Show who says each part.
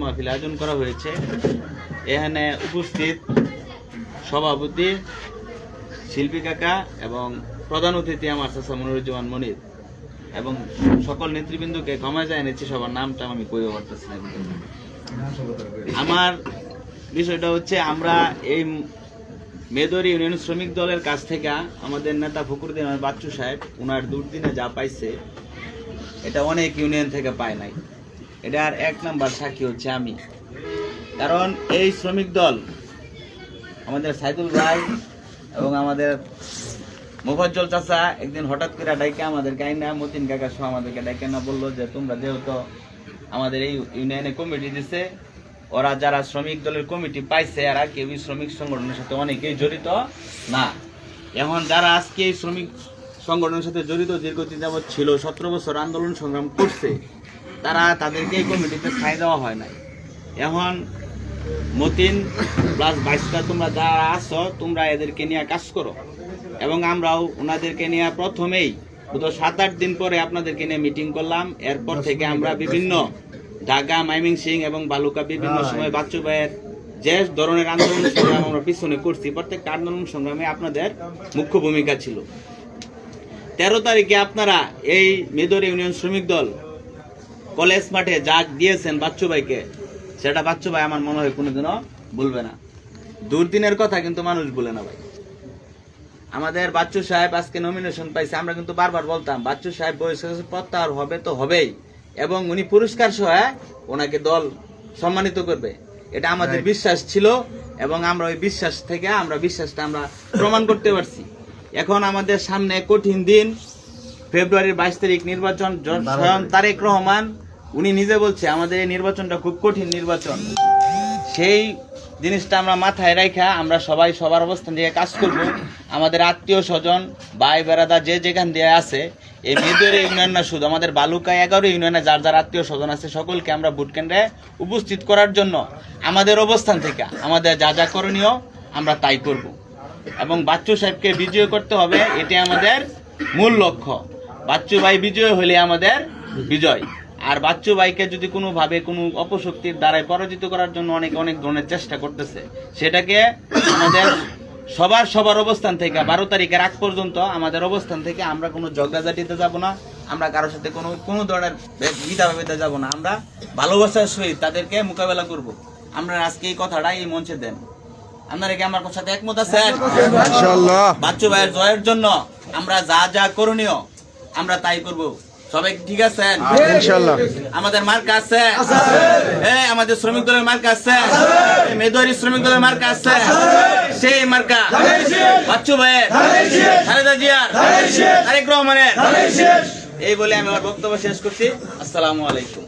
Speaker 1: মাহফিল আয়োজন করা হয়েছে। এখানে উপস্থিত সভাপতি, শিল্পী কাকা এবং প্রধান অতিথি আমার চাচা মনিরুজ্জামান মনির এবং সকল নেতৃবৃন্দকে ক্ষমা যায় এনেছি সবার নামটা আমি কইতে পারতেছি আমার বিষয়টা হচ্ছে আমরা এই মেদরি ইউনিয়ন শ্রমিক দলের কাছ থেকে আমাদের নেতা ফখরুদ্দিন বাচ্চু সাহেব ওনার দুর্দিনে যা পাইছে, এটা অনেক ইউনিয়ন থেকে পায় নাই। এটার এক নাম্বার সাক্ষী হচ্ছে আমি। কারণ এই শ্রমিক দল, আমাদের সাইদুল ভাই এবং আমাদের মোফাজ্জল চাচা একদিন হঠাৎ করে ডাইকে আমাদের গাইনা মতিন কাকা সহ আমাদেরকে ডাইকে না বলল যে, তোমরা যেহেতু আমাদের এই ইউনিয়নে কমিটি দিছে, ওরা যারা শ্রমিক দলের কমিটি পাইছে, এরা কেউই শ্রমিক সংগঠনের সাথে অনেকেই জড়িত না। এখন যারা আজকে এই শ্রমিক সংগঠনের সাথে জড়িত, দীর্ঘদিন যাবৎ ছিল, সতেরো বছর আন্দোলন সংগ্রাম করছে তারা তাদেরকে এই কমিটিতে স্থায়ী দেওয়া হয় নাই। এখন মতিন প্লাস বাইশটা তোমরা যারা আছো তোমরা এদেরকে নিয়ে কাজ করো। এবং আমরাও ওনাদেরকে নিয়ে প্রথমেই গত সাত আট দিন পরে আপনাদেরকে নিয়ে মিটিং করলাম। এরপর থেকে আমরা বিভিন্ন ঢাকা মাইমিং সিং এবং বালুকা বিভিন্ন সময় বাচ্চু ভাইয়ের যে ধরনের আন্দোলন সংগ্রাম আমরা পিছনে করছি প্রত্যেকটা আন্দোলন সংগ্রামে আপনাদের মুখ্য ভূমিকা ছিল। তেরো তারিখে আপনারা এই মেদর ইউনিয়ন শ্রমিক দল কলেজ মাঠে যা দিয়েছেন বাচ্চু ভাইকে সেটা বাচ্চু ভাই আমার মনে হয় কোনোদিনও ভুলবে না। দুর্দিনের কথা কিন্তু মানুষ ভুলে না ভাই। আমাদের বাচ্চু সাহেব আজকে নমিনেশন পাইছে আমরা কিন্তু বারবার বলতাম বাচ্চু সাহেব বয়স হয়েছে প্রত্যাহার হবে তো হবেই। এবং উনি পুরস্কার সহ ওনাকে দল সম্মানিত করবে। এটা আমাদের বিশ্বাস ছিল এবং আমরা ওই বিশ্বাস থেকে আমরা বিশ্বাসটা আমরা প্রমাণ করতে পারছি। এখন আমাদের সামনে কঠিন দিন ফেব্রুয়ারির বাইশ তারিখ নির্বাচন স্বয়ং তারেক রহমান উনি নিজে বলছে, আমাদের এই নির্বাচনটা খুব কঠিন নির্বাচন। সেই জিনিসটা আমরা মাথায় রাখা আমরা সবাই সবার অবস্থান থেকে কাজ করব। আমাদের আত্মীয় স্বজন, ভাই, বেড়াদা যে যেখান দিয়ে আছে, এই মেয়েদের ইউনিয়ন না শুধু, আমাদের বালুকা এগারো ইউনিয়নে যার যার আত্মীয় স্বজন আছে, সকলকে আমরা ভোট কেন্দ্রে উপস্থিত করার জন্য আমাদের অবস্থান থেকে, আমাদের যা যা করণীয় আমরা তাই করব। এবং বাচ্চু সাহেবকে বিজয় করতে হবে এটি আমাদের মূল লক্ষ্য। বাচ্চু ভাই বিজয় হলে আমাদের বিজয়। আর বাচ্চু ভাইকে যদি কোনোভাবে কোনো অপশক্তির দ্বারাই পরাজিত করার জন্য অনেক অনেক ধরনের চেষ্টা করতেছে সেটাকে আমাদের সবার সবার অবস্থান থেকে বারো তারিখের আগ পর্যন্ত আমাদের অবস্থান থেকে আমরা কোনো ঝগড়াঝাটিতে যাব না আমরা কারোর সাথে কোনো কোনো ধরনের বিধাভাবিতে যাব না আমরা ভালোবাসার সহিত তাদেরকে মোকাবেলা করব। আমরা আজকে এই কথাটা এই মঞ্চে দেন। আপনারা কি আমার সাথে একমত আছেন?
Speaker 2: ইনশাআল্লাহ।
Speaker 1: বাচ্চু ভাইয়ের জয়ের জন্য আমরা যা যা করণীয় আমরা তাই করব। সবাই ঠিক আছেন?
Speaker 2: ইনশাআল্লাহ।
Speaker 1: আমাদের মার্কা আছে? হ্যাঁ আমাদের শ্রমিক দলের মার্কা আছে? এই শ্রমিক দলের মার্কা আছে? সেই মার্কা। বাচ্চু ভাইয়ের খালেদা জিয়ার তারেক রহমানের। এই বলে আমি আমার বক্তব্য শেষ করছি। আসসালামু আলাইকুম।